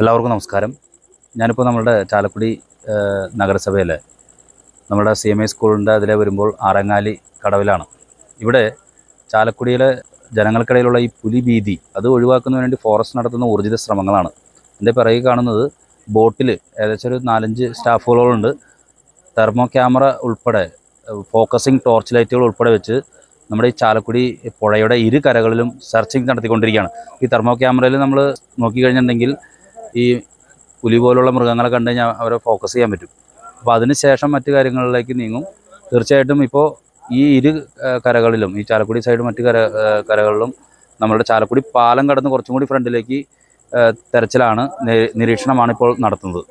എല്ലാവർക്കും നമസ്കാരം. ഞാനിപ്പോൾ നമ്മുടെ ചാലക്കുടി നഗരസഭയിലെ നമ്മുടെ സി എം ഐ സ്കൂളിന്റെ അതിലെ വരുമ്പോൾ ആറങ്ങാലി കടവിലാണ്. ഇവിടെ ചാലക്കുടിയിലെ ജനങ്ങൾക്കിടയിലുള്ള ഈ പുലി ഭീതി അത് ഒഴിവാക്കുന്നതിന് വേണ്ടി ഫോറസ്റ്റ് നടത്തുന്ന ഊർജിത ശ്രമങ്ങളാണ്. എന്റെ പിറകിൽ കാണുന്നത് ബോട്ടിൽ ഏകദേശം ഒരു നാലഞ്ച് സ്റ്റാഫുകളുണ്ട്. തെർമോ ക്യാമറ ഉൾപ്പെടെ ഫോക്കസിങ് ടോർച്ച് ലൈറ്റുകൾ ഉൾപ്പെടെ വെച്ച് നമ്മുടെ ഈ ചാലക്കുടി പുഴയുടെ ഇരു കരകളിലും സെർച്ചിങ് നടത്തിക്കൊണ്ടിരിക്കുകയാണ്. ഈ തെർമോ ക്യാമറയിൽ നമ്മൾ നോക്കിക്കഴിഞ്ഞിട്ടുണ്ടെങ്കിൽ ഈ പുലി പോലുള്ള മൃഗങ്ങളെ കണ്ടു കഴിഞ്ഞാൽ അവരെ ഫോക്കസ് ചെയ്യാൻ പറ്റും. അപ്പോൾ അതിന് ശേഷം മറ്റു കാര്യങ്ങളിലേക്ക് നീങ്ങും. തീർച്ചയായിട്ടും ഇപ്പോൾ ഈ ഇരു കരകളിലും ഈ ചാലക്കുടി സൈഡ് മറ്റു കര കരകളിലും നമ്മളുടെ ചാലക്കുടി പാലം കടന്ന് കുറച്ചും കൂടി ഫ്രണ്ടിലേക്ക് തെരച്ചിലാണ് നിരീക്ഷണമാണ് ഇപ്പോൾ നടത്തുന്നത്.